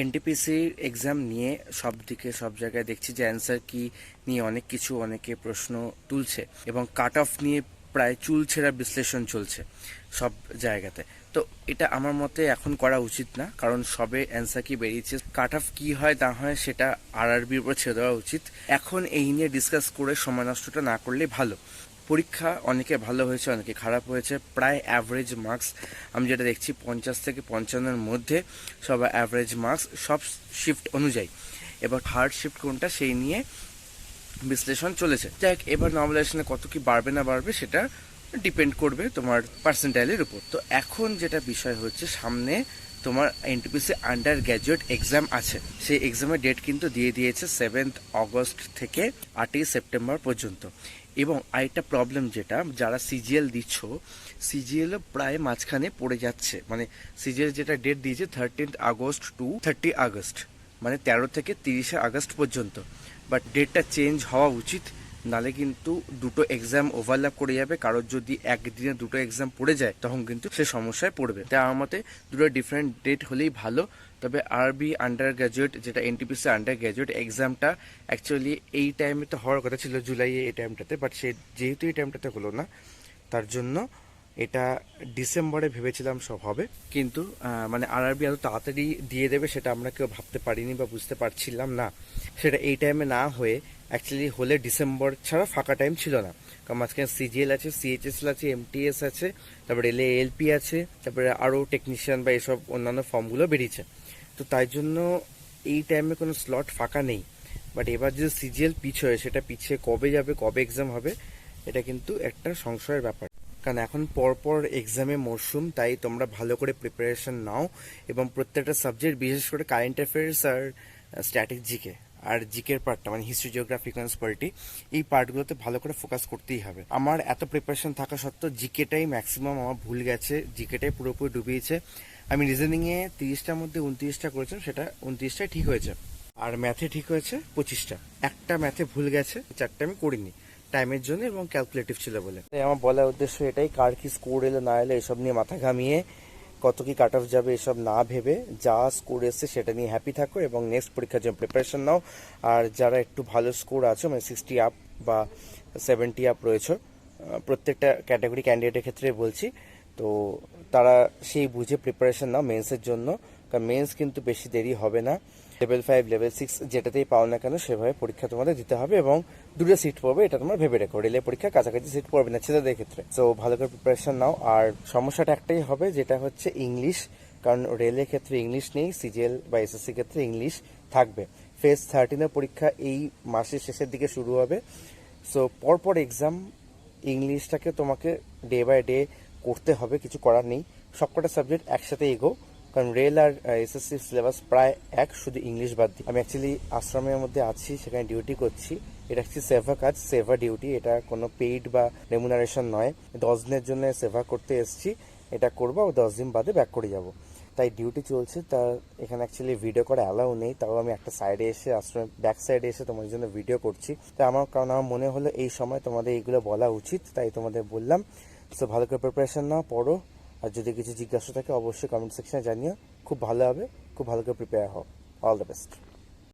এনটিপিসির exam নিয়ে সব দিকে, সব জায়গায় দেখছি যে অ্যান্সার কি নিয়ে অনেক কিছু অনেকে প্রশ্ন তুলছে এবং কাট অফ নিয়ে প্রায় চুল ছেঁড়া বিশ্লেষণ চলছে সব জায়গাতে। তো এটা আমার মতে এখন করা উচিত না, কারণ সবে অ্যান্সার কি বেরিয়েছে কাট অফ কি হয়, না হয় সেটা আর আরবির উপর ছেড়ে দেওয়া উচিত। এখন এই নিয়ে ডিসকাস করে সময় নষ্টটা না করলে ভালো। পরীক্ষা অনেকে ভালো হয়েছে, অনেকে খারাপ হয়েছে। প্রায় অ্যাভারেজ মার্কস আমি যেটা দেখছি পঞ্চাশ থেকে পঞ্চান্নের মধ্যে সব অ্যাভারেজ মার্কস সব শিফট অনুযায়ী। এবার হার্ড শিফট কোনটা, সেই নিয়ে বিশ্লেষণ চলেছে। যাই এবার নর্মালাইজেশনে কত কি বাড়বে না বাড়বে, সেটা ডিপেন্ড করবে তোমার পার্সেন্টাইলের উপর। তো এখন যেটা বিষয় হচ্ছে, সামনে তোমার এনটিপিসি আন্ডার গ্র্যাজুয়েট এক্সাম আছে। সেই এক্সামের ডেট কিন্তু দিয়ে দিয়েছে সেভেন্থ অগস্ট থেকে আটই সেপ্টেম্বর পর্যন্ত। এবং আরেকটা প্রবলেম যেটা, যারা সিজিএল দিচ্ছ সিজিএল প্রায় মাঝখানে পড়ে যাচ্ছে। মানে সিজিএল যেটা ডেট দিয়েছে thirteenth August to thirty August মানে তেরো থেকে তিরিশে আগস্ট পর্যন্ত। বাট ডেটটা চেঞ্জ হওয়া উচিত। নালে কিন্তু দুটো এক্সাম ওভারল্যাপ করে যাবে। কারোর যদি একদিনে দুটো এক্সাম পড়ে যায়, তখন কিন্তু সে সমস্যায় পড়বে। তাই আমার মতে দুটো ডিফারেন্ট ডেট হলেই ভালো। তবে আরবি আন্ডার গ্র্যাজুয়েট যেটা এনটিপিসি আন্ডার গ্র্যাজুয়েট এক্সামটা অ্যাকচুয়ালি এই টাইমে তো হওয়ার কথা ছিল, জুলাইয়ে এই টাইমটাতে বাট সে যেহেতু এই টাইমটাতে হলো না, তার জন্য এটা ডিসেম্বরে ভেবেছিলাম সব হবে। কিন্তু মানে আরআরবি এত তাড়াতাড়ি দিয়ে দেবে সেটা আমরা কেউ ভাবতে পারিনি বা বুঝতে পারছিলাম না। সেটা এই টাইমে না হয়ে অ্যাকচুয়ালি হলে ডিসেম্বর ছাড়া ফাঁকা টাইম ছিল না। কারণ মাঝখানে সিজিএল আছে সিএইচএসএল আছে এমটিএস আছে, তারপরে এল এলপি আছে, তারপরে আরও টেকনিশিয়ান বা এসব অন্যান্য ফর্মগুলো বেরিয়েছে। তো তাই জন্য এই টাইমে কোনো স্লট ফাঁকা নেই। বাট এবার যে সিজিএল পিছ হয়ে সেটা পিছিয়ে কবে যাবে, কবে এক্সাম হবে, এটা কিন্তু একটা সংশয়ের ব্যাপার। কারণ এখন পরপর এক্সামে মরশুম তাই তোমরা ভালো করে প্রিপারেশন নাও এবং প্রত্যেকটা সাবজেক্ট বিশেষ করে কারেন্ট অ্যাফেয়ার্স আর স্ট্যাটিক স্ট্র্যাটেজিকে আর জিকের পার্টটা মানে হিস্ট্রি জিওগ্রাফি পলিটি এই পার্টগুলোতে ভালো করে ফোকাস করতেই হবে। আমার এত প্রিপারেশন থাকা সত্ত্বেও জিকেটাই ম্যাক্সিমাম আমার ভুল গেছে জিকেটাই পুরোপুরি ডুবিয়েছে। আমি রিজনিংয়ে তিরিশটার মধ্যে উনত্রিশটা করেছিলাম, সেটা উনত্রিশটাই ঠিক হয়েছে। আর ম্যাথে ঠিক হয়েছে পঁচিশটা। একটা ম্যাথে ভুল গেছে, চারটা আমি করিনি। টাইমের জন্য এবং ক্যালকুলেটিভ ছিল বলে। আমার বলার উদ্দেশ্য এটাই, কার কি স্কোর এলো না এলো এসব নিয়ে মাথা ঘামিয়ে কত কি কাট অফ যাবে এসব না ভেবে যা স্কোর এসছে সেটা নিয়ে হ্যাপি থাকো এবং নেক্সট পরীক্ষার জন্য প্রিপারেশন নাও। আর যারা একটু ভালো স্কোর আছে মানে সিক্সটি আপ বা সেভেন্টি আপ রয়েছে প্রত্যেকটা ক্যাটাগরি ক্যান্ডিডেটের ক্ষেত্রে বলছি, তো তারা সেই বুঝে প্রিপারেশন নাও মেন্সের জন্য। কারণ মেন্স কিন্তু বেশি দেরি হবে না। লেভেল ফাইভ লেভেল সিক্স যেটাতেই পাও না কেন সেভাবে পরীক্ষা তোমাদের দিতে হবে এবং দুটো সিট পড়বে, এটা তোমরা ভেবে রেখো। রেলের পরীক্ষা, কাছাকাছি সিট পড়বে না, ছেলেদের ক্ষেত্রে। তো ভালো করে প্রিপারেশন নাও। আর সমস্যাটা একটাই হবে, যেটা হচ্ছে ইংলিশ কারণ রেলের ক্ষেত্রে ইংলিশ নেই সিজিএল বা এসএসসি ক্ষেত্রে ইংলিশ থাকবে। ফেজ থার্টিনের পরীক্ষা এই মাসের শেষের দিকে শুরু হবে। সো পরপর এক্সাম ইংলিশটাকে তোমাকে ডে বাই ডে করতে হবে, কিছু করার নেই। সবকটা সাবজেক্ট একসাথে এগো। কারণ রেল আর এসএসসি সিলেবাস প্রায় এক, শুধু ইংলিশ বাদ দিয়ে। আমি অ্যাকচুয়ালি আশ্রমের মধ্যে আছি, সেখানে ডিউটি করছি। এটা হচ্ছে সেভা কাজ, সেভা ডিউটি এটা কোনো পেইড বা রেমুনারেশন নয়। দশ দিনের জন্য সেভা করতে এসেছি, এটা করব দশ দিন বাদে ব্যাক করে যাব। তাই ডিউটি চলছে তা এখানে অ্যাকচুয়ালি ভিডিও করা অ্যালাউ নেই, তাও আমি একটা সাইডে এসে আশ্রমের ব্যাক সাইডে এসে তোমাদের জন্য ভিডিও করছি। তাই আমার, কারণ আমার মনে হলো এই সময় তোমাদের এইগুলো বলা উচিত, তাই তোমাদের বললাম। সো ভালো করে প্রিপারেশন নাও, পড়ো। আর যদি কিছু জিজ্ঞাসা থাকে, অবশ্যই কমেন্ট সেকশনে জানিও। খুব ভালো হবে। খুব ভালো করে প্রিপেয়ার হও। All the best